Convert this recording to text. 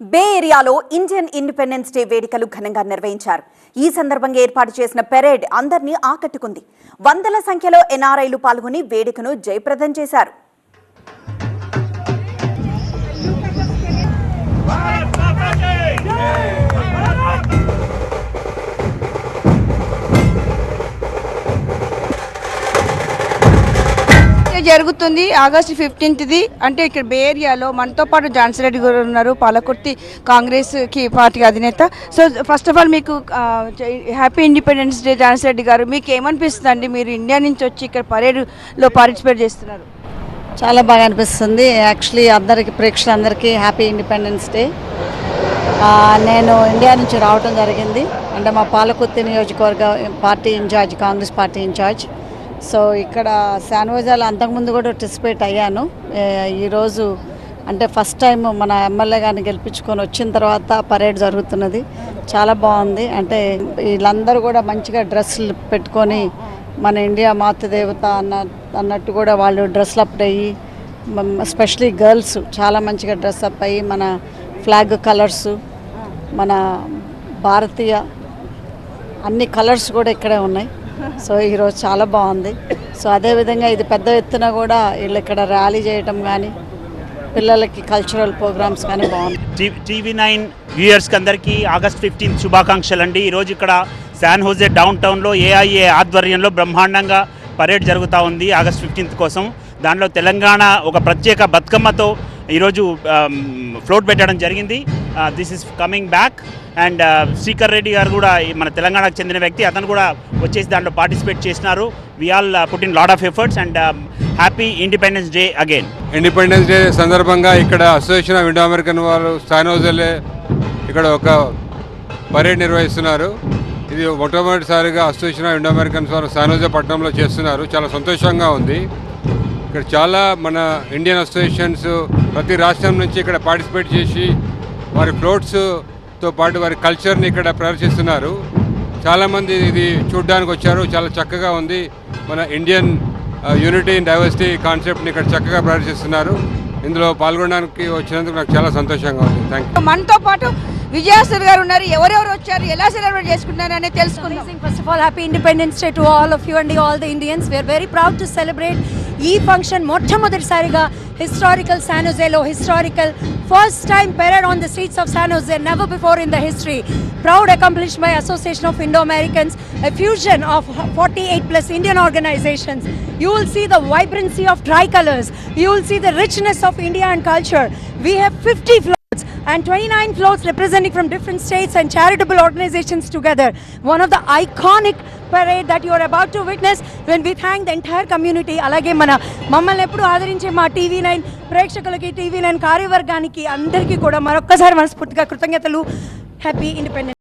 బే ఏరియాలో Indian independence day వేడుకలు ఘనంగా నిర్వహించారు. ఈ సందర్భంగా ఏర్పాటు చేసిన పెరేడ్ అందరినీ ఆకట్టుకుంది. వందల సంఖ్యలో ఎన్ఆర్ఐలు పాల్గొని వేడుకను జయప్రదం చేశారు. జరుగుతుంది. ఆగస్టు ఫిఫ్టీన్త్ది అంటే ఇక్కడ బే ఏరియాలో మనతో పాటు జాన్సీ రెడ్డి గారు ఉన్నారు. పాలకుర్తి కాంగ్రెస్కి పార్టీ అధినేత. సో ఫస్ట్ ఆఫ్ ఆల్ మీకు happy independence day Jhansi Reddy garu. మీకు ఏమనిపిస్తుంది అండి మీరు ఇండియా నుంచి వచ్చి ఇక్కడ పరేడ్లో పార్టిసిపేట్ చేస్తున్నారు. చాలా బాగా అనిపిస్తుంది. యాక్చువల్లీ అందరికీ ప్రేక్షకులందరికీ హ్యాపీ ఇండిపెండెన్స్ డే నేను ఇండియా నుంచి రావటం జరిగింది. అంటే మా పాలకుర్తి నియోజకవర్గ party incharge Congress party incharge. So ఇక్కడ శాన్వజాలు అంతకుముందు కూడా పార్టిసిపేట్ అయ్యాను. ఈరోజు అంటే ఫస్ట్ టైం మన ఎమ్మెల్యే గారిని గెలిపించుకొని వచ్చిన తర్వాత పరేడ్ జరుగుతున్నది. చాలా బాగుంది. అంటే వీళ్ళందరూ కూడా మంచిగా డ్రెస్సులు పెట్టుకొని మన ఇండియా మాతృదేవత అన్న అన్నట్టు కూడా వాళ్ళు డ్రెస్లు అప్ అయ్యి ఎస్పెషలీ గర్ల్స్ చాలా మంచిగా డ్రెస్ అప్ అయ్యి మన ఫ్లాగ్ కలర్స్ మన భారతీయ అన్ని కలర్స్ కూడా ఇక్కడే ఉన్నాయి. సో ఈరోజు చాలా బాగుంది. సో అదేవిధంగా ఇది పెద్ద ఎత్తున కూడా వీళ్ళు ఇక్కడ ర్యాలీ చేయటం కానీ పిల్లలకి కల్చరల్ ప్రోగ్రామ్స్ కానీ బాగుంది. టీవీ నైన్ వ్యూయర్స్కి అందరికీ ఆగస్ట్ ఫిఫ్టీన్త్ శుభాకాంక్షలు అండి. ఈరోజు ఇక్కడ శాన్ హోజే డౌన్ టౌన్లో ఏఐఏ ఆధ్వర్యంలో బ్రహ్మాండంగా పరేడ్ జరుగుతూ ఉంది ఆగస్ట్ ఫిఫ్టీన్త్ కోసం. దానిలో తెలంగాణ ఒక ప్రత్యేక బతుకమ్మతో ఈరోజు um, ఫ్లోట్ పెట్టడం జరిగింది. This is coming back and Srikar Reddy garu కూడా మన తెలంగాణకు చెందిన వ్యక్తి. అతను కూడా వచ్చేసి దాంట్లో పార్టిసిపేట్ చేసినారు. We all put in lot of efforts and happy independence day again independence day సందర్భంగా ఇక్కడ అసోసియేషన్ ఆఫ్ ఇండో అమెరికన్ వాళ్ళు సానోజలే ఇక్కడ ఒక పరేడ్ నిర్వహిస్తున్నారు. ఇది మొట్టమొదటిసారిగా అసోసియేషన్ ఆఫ్ ఇండో అమెరికన్స్ వారు సానోజే పట్టణంలో చేస్తున్నారు. చాలా సంతోషంగా ఉంది. ఇక్కడ చాలా మన ఇండియన్ అసోసియేషన్స్ ప్రతి రాష్ట్రం నుంచి ఇక్కడ పార్టిసిపేట్ చేసి వారి ఫ్లోట్స్తో పాటు వారి కల్చర్ని ఇక్కడ ప్రదర్శిస్తున్నారు. చాలామంది ఇది చూడడానికి వచ్చారు. చాలా చక్కగా ఉంది. మన ఇండియన్ యూనిటీ ఇన్ డైవర్సిటీ కాన్సెప్ట్ని ఇక్కడ చక్కగా ప్రదర్శిస్తున్నారు. ఇందులో పాల్గొనడానికి వచ్చినందుకు నాకు చాలా సంతోషంగా ఉంది. థ్యాంక్ యూ మనతో పాటు విజయాశ్వర్ గారు ఉన్నారు. ఎవరెవరు వచ్చారు? ఎలా సెలబ్రేట్ చేసుకుంటున్నారు అనేది తెలుసుకుందాం. Of all, happy Independence Day to all of you and all the Indians. We are very proud to celebrate ఈ ఫంక్షన్ మొట్టమొదటిసారిగా historical San Jose Lo, historical first time parade on the streets of San Jose, never before in the history. Proud accomplished by Association of Indo-Americans, a fusion of 48 plus Indian organizations. You will see the vibrancy of tricolors. You will see the richness of India and culture. We have 50 floats and 29 floats representing from different states and charitable organizations together. One of the iconic parade that you are about to witness when we thank the entire community. అలాగే మన మమ్మల్ని ఎప్పుడు ఆదరించే మా TV nine ప్రేక్షకులకి TV nine కార్యవర్గానికి అందరికీ కూడా మరొక్కసారి మనస్ఫూర్తిగా కృతజ్ఞతలు హ్యాపీ ఇండిపెండెన్స్